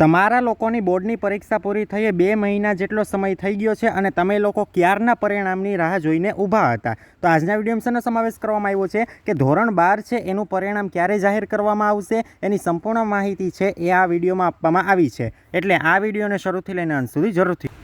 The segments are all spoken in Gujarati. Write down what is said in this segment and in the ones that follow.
તમારા લોકોની બોર્ડની પરીક્ષા પૂરી થઈએ બે મહિના જેટલો સમય થઈ ગયો છે અને તમે લોકો ક્યારના પરિણામની રાહ જોઈને ઊભા હતા? તો આજના વિડીયોમાં સમાવેશ કરવામાં આવ્યો છે કે ધોરણ બાર છે, એનું પરિણામ ક્યારે જાહેર કરવામાં આવશે? એની સંપૂર્ણ માહિતી છે એ આ વિડીયોમાં આપવામાં આવી છે. એટલે આ વિડીયોને શરૂથી લઈને અંત સુધી જરૂરથી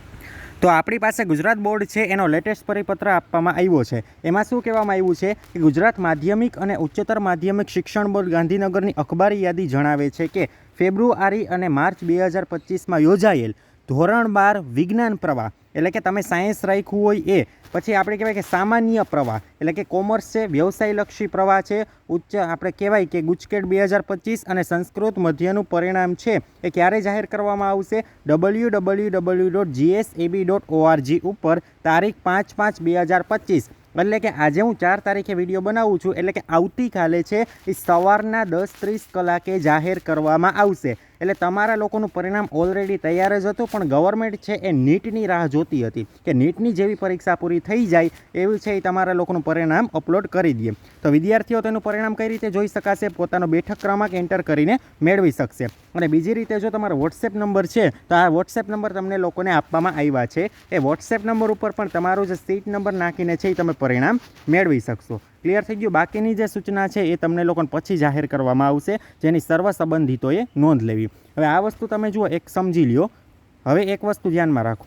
તો આપણી પાસે ગુજરાત બોર્ડ છે, એનો લેટેસ્ટ પરિપત્ર આપવામાં આવ્યો છે. એમાં શું કહેવામાં આવ્યું છે કે ગુજરાત માધ્યમિક અને ઉચ્ચતર માધ્યમિક શિક્ષણ બોર્ડ ગાંધીનગરની અખબારી યાદી જણાવે છે કે ફેબ્રુઆરી અને માર્ચ બે હજાર પચીસમાં યોજાયેલ ધોરણ બાર વિજ્ઞાન પ્રવાહ. એટલે કે તમે સાયન્સ રાખ્યું હોય એ. પછી આપણે કહેવાય કે સામાન્ય પ્રવાહ. એટલે કે કોમર્સ છે, વ્યવસાયલક્ષી પ્રવાહ છે, ઉચ્ચ આપણે કહેવાય કે ગુજકેટ બે હજાર પચીસ અને સંસ્કૃત મધ્યનું પરિણામ છે, એ ક્યારે જાહેર કરવામાં આવશે? W W W dot GSAB dot ORG ઉપર તારીખ પાંચ પાંચ બે હજાર પચીસ. એટલે કે આજે હું ચાર તારીખે વીડિયો બનાવું છું. એટલે કે આવતીકાલે છે એ સવારના દસ ત્રીસ કલાકે જાહેર કરવામાં આવશે. એટલે તમારા લોકોનું પરિણામ ઓલરેડી તૈયાર જ હતું, પણ ગવર્મેન્ટ છે એ નીટની રાહ જોતી હતી કે નીટની જેવી પરીક્ષા પૂરી થઈ જાય એવું છે એ તમારા લોકોનું પરિણામ અપલોડ કરી દઈએ. તો વિદ્યાર્થીઓ તેનું પરિણામ કઈ રીતે જોઈ શકાશે? પોતાનો બેઠક ક્રમાંક એન્ટર કરીને મેળવી શકશે. અને બીજી રીતે જો તમારો વોટ્સએપ નંબર છે, તો આ વોટ્સએપ નંબર તમને લોકોને આપવામાં આવ્યા છે. એ વોટ્સએપ નંબર ઉપર પણ તમારું જે સીટ નંબર નાખીને છે એ તમે પરિણામ મેળવી શકશો. ક્લિયર થઈ ગયું. બાકીની જે સૂચના છે એ તમને લોકોને પછી જાહેર કરવામાં આવશે. જેની સર્વ સંબંધિતોએ નોંધ લેવી. હવે આ વસ્તુ તમે જુઓ, એક સમજી લ્યો. હવે એક વસ્તુ ધ્યાનમાં રાખો.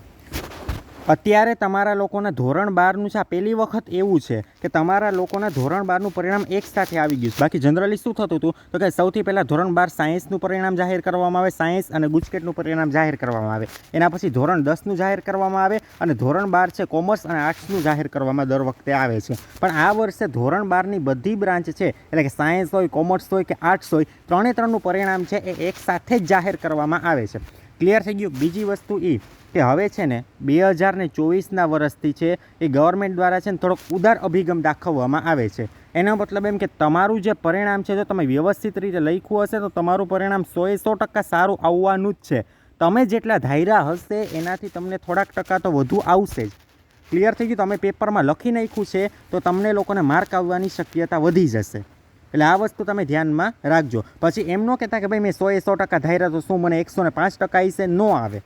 અત્યારે તમારા લોકોના ધોરણ બારનું છે. આ પહેલી વખત એવું છે કે તમારા લોકોના ધોરણ બારનું પરિણામ એક સાથે આવી ગયું બાકી જનરલી શું થતું હતું? તો કે સૌથી પહેલાં ધોરણ બાર સાયન્સનું પરિણામ જાહેર કરવામાં આવે સાયન્સ અને ગુજકેટનું પરિણામ જાહેર કરવામાં આવે. એના પછી ધોરણ દસનું જાહેર કરવામાં આવે અને ધોરણ બાર છે કોમર્સ અને આર્ટ્સનું જાહેર કરવામાં દર વખતે આવે છે. પણ આ વર્ષે ધોરણ બારની બધી બ્રાન્ચ છે, એટલે કે સાયન્સ હોય, કોમર્સ હોય કે આર્ટ્સ હોય, ત્રણે ત્રણનું પરિણામ છે એ એક સાથે જ જાહેર કરવામાં આવે છે. ક્લિયર થઈ ગયું. બીજી વસ્તુ એ કે હવે છે ને બે હજાર ને ચોવીસના વર્ષથી છે એ ગવર્મેન્ટ દ્વારા છે ને થોડોક ઉદાર અભિગમ દાખવવામાં આવે છે. એનો મતલબ એમ કે તમારું જે પરિણામ છે જો તમે વ્યવસ્થિત રીતે લખ્યું હશે તો તમારું પરિણામ સોએ સો ટકા સારું આવવાનું જ છે. તમે જેટલા ધાયરા હશે એનાથી તમને થોડાક ટકા તો વધુ આવશે જ. ક્લિયર થઈ ગયું? તમે પેપરમાં લખી નાખ્યું છે તો તમને લોકોને માર્ક આવવાની શક્યતા વધી જશે. એટલે આ વસ્તુ તમે ધ્યાનમાં રાખજો. પછી એમ ન કહેતા કે ભાઈ મેં સોએ સો ટકા ધાર્યા તો શું મને એકસો ને પાંચ ટકા છે, ન આવે.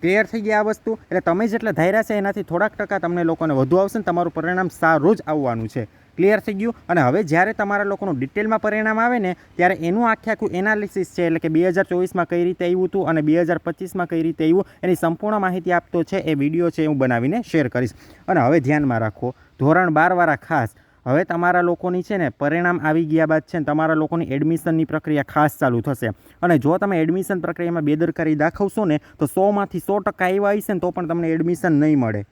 ક્લિયર થઈ ગઈ આ વસ્તુ? એટલે તમે જેટલા ધાર્યા છે એનાથી થોડાક ટકા તમને લોકોને વધુ આવશે ને તમારું પરિણામ સારું જ આવવાનું છે. ક્લિયર થઈ ગયું? અને હવે જ્યારે તમારા લોકોનું ડિટેલમાં પરિણામ આવે ને, ત્યારે એનું આખે આખું એનાલિસિસ છે, એટલે કે બે હજાર ચોવીસમાં કઈ રીતે આવ્યું હતું અને બે હજાર પચીસમાં કઈ રીતે આવ્યું, એની સંપૂર્ણ માહિતી આપતો છે, એ વીડિયો છે હું બનાવીને શેર કરીશ. અને હવે ધ્યાનમાં રાખો, ધોરણ બારવાળા ખાસ હવે તમારા લોકોની છે ને પરિણામ આવી ગયા બાદ છે ને તમારા લોકોની એડમિશનની પ્રક્રિયા ખાસ ચાલુ થશે. અને જો તમે એડમિશન પ્રક્રિયામાં બેદરકારી દાખવશો ને, તો સોમાંથી સો ટકા આવ્યા હશે ને તો પણ તમને એડમિશન નહીં મળે.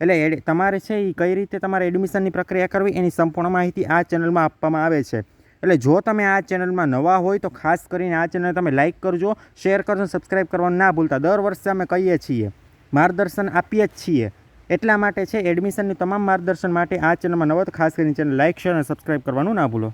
એટલે એડ, તમારે છે એ કઈ રીતે તમારે એડમિશનની પ્રક્રિયા કરવી એની સંપૂર્ણ માહિતી આ ચેનલમાં આપવામાં આવે છે. એટલે જો તમે આ ચેનલમાં નવા હોય તો ખાસ કરીને આ ચેનલ તમે લાઇક કરજો, શેર કરજો સબસ્ક્રાઈબ કરવાનું ના ભૂલતા. દર વર્ષે અમે કહીએ છીએ, માર્ગદર્શન આપીએ જ છીએ. એટલા માટે છે એડમિશનની તમામ માર્ગદર્શન માટે આ ચેનલમાં નવો ખાસ કરીને ચેનલ લાઇક શેર અને સબસ્ક્રાઈબ કરવાનું ના ભૂલો.